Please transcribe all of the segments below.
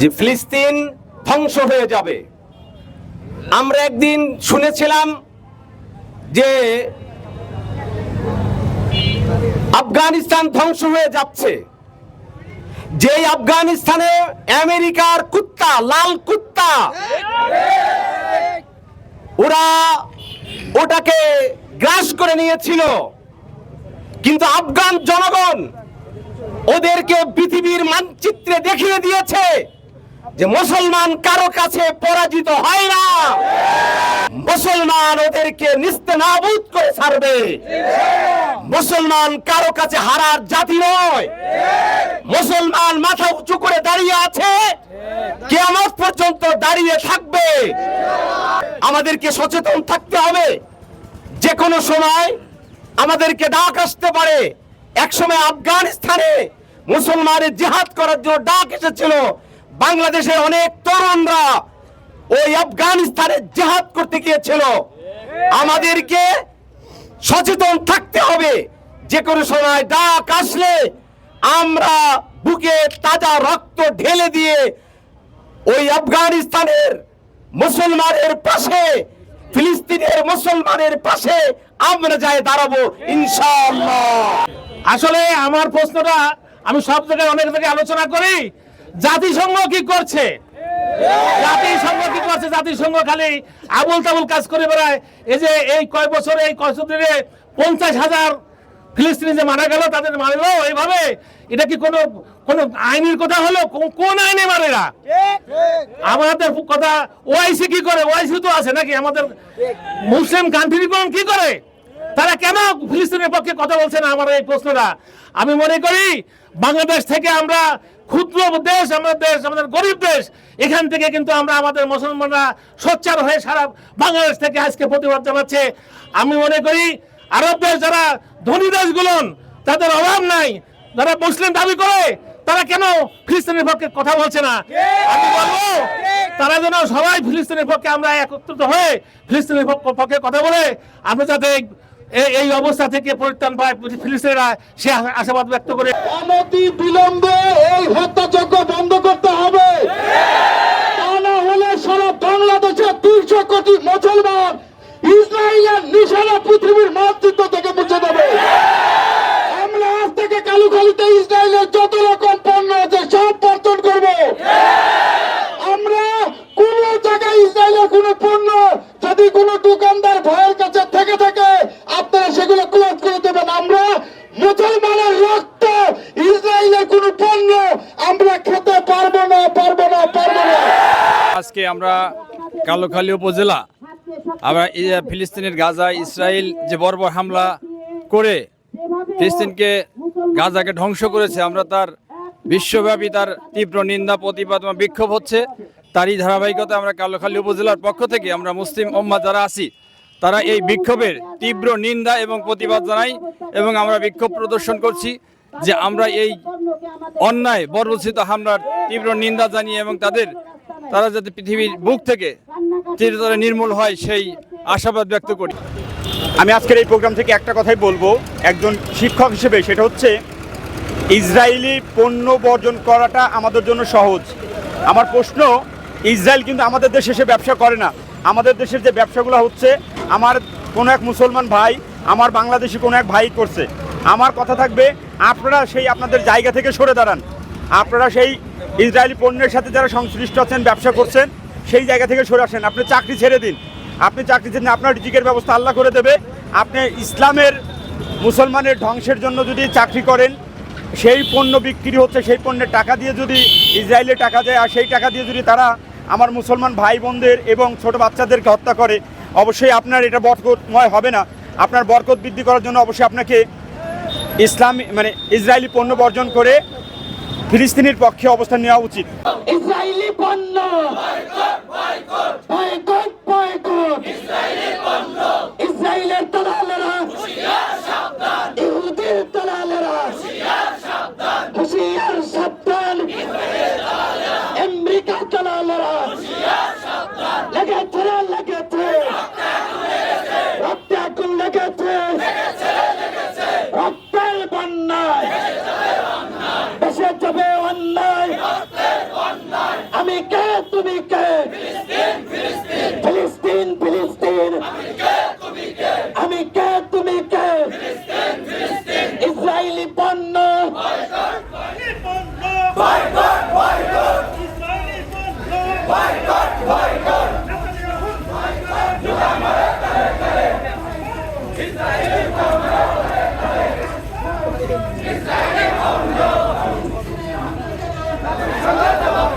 যে ফিলিস্তিন ধ্বংস হয়ে যাবে। আমরা একদিন শুনেছিলাম যে আফগানিস্তান ধ্বংস হয়ে যাচ্ছে। যেই আফগানিস্তানে আমেরিকার কুত্তা, লাল কুত্তা, ওরা ওটাকে গ্রাস করে নিয়েছিল। কিন্তু আফগান জনগণ ওদেরকে পৃথিবীর মানচিত্রে দেখিয়ে দিয়েছে। যে মুসলমান কারও কাছে পরাজিত হয় না। মুসলমান ওদেরকে নিস্তে নাবুদ করে ছাড়বে। মুসলমান কারও কাছে হারার জাতি নয়। মুসলমান মাথা উঁচু করে দাঁড়িয়ে আছে। কেয়ামত পর্যন্ত দাঁড়িয়ে থাকবে। আমাদেরকে সচেতন থাকতে হবে। যে কোনো সময় আমাদেরকে ডাক আসতে পারে। একসময় আফগানিস্তানে মুসলমানের জেহাদ করার জন্য ডাক এসেছিল। বাংলাদেশের অনেক তরুণরা ওই আফগানিস্তানে জিহাদ করতে গিয়েছিল। আমাদেরকে সচেতন থাকতে হবে। যে কোনো সময় ডাক আসলে আমরা বুকে তাজা রক্ত ঢেলে দিয়ে ওই আফগানিস্তানের মুসলমানের পাশে, ফিলিস্তিনের মুসলমানের পাশে আমরা যাই দাঁড়াবো ইনশাআল্লাহ। আসলে আমার প্রশ্নটা আমি সব জায়গায় অনেক জায়গায় আলোচনা করি। জাতিসংঘ কি করছে? জাতিসংঘ কি করছে? জাতিসংঘ খালি আবুল তাবুল কাজ করে বেড়ায়। এই যে এই কয় বছরে, এই কয় দিনে পঞ্চাশ হাজার ফিলিস্তিনি যে মারা গেল, তাদের মারলো। এইভাবে এটা কি কোনো কোনো আইনের কথা হলো? কোন আইনে মারে এরা আমাদের কথা, ওআইসি কি করে? ওআইসি তো আছে নাকি? আমাদের মুসলিম কান্ট্রি কি করে? তারা কেন ফিলিস্তিনের পক্ষে কথা বলছে না আমার এই প্রশ্নটা? আমি মনে করি বাংলাদেশ থেকে আমরা ক্ষুদ্র দেশ আমাদের দেশ আমাদের গরিব দেশ এখান থেকে কিন্তু আমরা আমাদের মুসলমানরা সোচ্চার হয়ে সারা বাংলাদেশ থেকে আজকে প্রতিবাদ জানাচ্ছে। আমি মনে করি আরব দেশ যারা ধনী দেশগুলো তাদের অভাব নাই। যারা মুসলিম দাবি করে তারা কেন ফিলিস্তিনের পক্ষে কথা বলছে না? আমি বলব তারা যেন সবাই ফিলিস্তিনের পক্ষে আমরা একত্রিত হয়ে ফিলিস্তিনের পক্ষ- পক্ষে কথা বলে আমরা যাতে এই- অবস্থা থেকে পরিত্রাণ পায় ফিলিস্তিনিরা সে আশাবাদ ব্যক্ত করে অনতি বিলম্বে এই হত্যাযজ্ঞ বন্ধ করতে হবে। তা না হলে সারা বাংলাদেশের দুইশো কোটি মুসলমান ইসরায়েলের নিশানা পৃথিবীর মানচিত্র থেকে মুছে দেবে আমরা আজ থেকে কালুখালিতে ইসরায়েলের যত রকম পণ্য আছে সব বর্জন করব আমরা কোন জায়গায় ইসরায়েলের কোন পণ্য যদি কোন দোকানদার ভয়ের কাছে থেকে থাকে আপনারা সেগুলো ক্লোজ করে দেবেন আমরা মুসলমানের রক্ত ইসরায়েলের কোন পণ্য আমরা খেতে পারব আজকে আমরা কালোখালী উপজেলা, আমরা ফিলিস্তিনের গাজা ইসরায়েল যে বর্বর হামলা করে ফিলিস্তিনকে গাজাকে ধ্বংস করেছে, আমরা তার বিশ্বব্যাপী তার তীব্র নিন্দা, প্রতিবাদ এবং বিক্ষোভ হচ্ছে। তারই ধারাবাহিকতা আমরা কালোখালী উপজেলার পক্ষ থেকে আমরা মুসলিম ওম্মা যারা আছি, তারা এই বিক্ষোভের তীব্র নিন্দা এবং প্রতিবাদ জানাই এবং আমরা বিক্ষোভ প্রদর্শন করছি। যে আমরা এই অন্যায় বর্বচিত হামলার তীব্র নিন্দা জানিয়ে এবং তাদের, তারা যাতে পৃথিবীর বুক থেকে চিরতরে নির্মূল হয় সেই আশাবাদ ব্যক্ত করি। আমি আজকের এই প্রোগ্রাম থেকে একটা কথাই বলব, একজন শিক্ষক হিসেবে, সেটা হচ্ছে ইসরায়েলি পণ্য বর্জন করাটা আমাদের জন্য সহজ। আমার প্রশ্ন, ইসরায়েল কিন্তু আমাদের দেশে এসে ব্যবসা করে না। আমাদের দেশের যে ব্যবসাগুলো হচ্ছে, আমার কোনো এক মুসলমান ভাই, আমার বাংলাদেশি কোনো এক ভাই করছে। আমার কথা থাকবে আপনারা সেই আপনাদের জায়গা থেকে সরে দাঁড়ান। আপনারা সেই ইসরায়েলি পণ্যের সাথে যারা সংশ্লিষ্ট আছেন ব্যবসা করছেন সেই জায়গা থেকে সরে আসেন। আপনি চাকরি ছেড়ে দিন। আপনি চাকরি ছেড়ে দিন, আপনার রিজিকের ব্যবস্থা আল্লাহ করে দেবে। আপনি ইসলামের মুসলমানের ধ্বংসের জন্য যদি চাকরি করেন সেই পণ্য বিক্রি হচ্ছে সেই পণ্যের টাকা দিয়ে যদি ইসরায়েলে টাকা দেয় আর সেই টাকা দিয়ে যদি তারা আমার মুসলমান ভাই বোনদের এবং ছোট বাচ্চাদেরকে হত্যা করে অবশ্যই আপনার এটা বরকতময় হবে না। আপনার বরকত বৃদ্ধি করার জন্য অবশ্যই আপনাকে ইসলামী মানে ইসরায়েলি পণ্য বর্জন করে ফিলিস্তিনের পক্ষে অবস্থান নেওয়া উচিত। ইসরায়েলি পণ্য। ইসরায়েলের দালালেরা। ইহুদির দালালেরা। হুশিয়ার আমেরিকা রক্তের বন্যায় দেশে যাবে অন্যায় আমি কে তুমি কে ফিলিস্তিন ফিলিস্তিন আমি কে তুমি কে ইসরায়েলি পণ্য আমার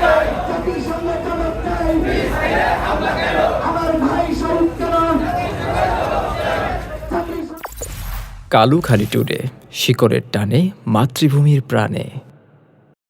ভাই শহীদ কেন কালুখালী টুডে শিকড়ের টানে মাতৃভূমির প্রাণে।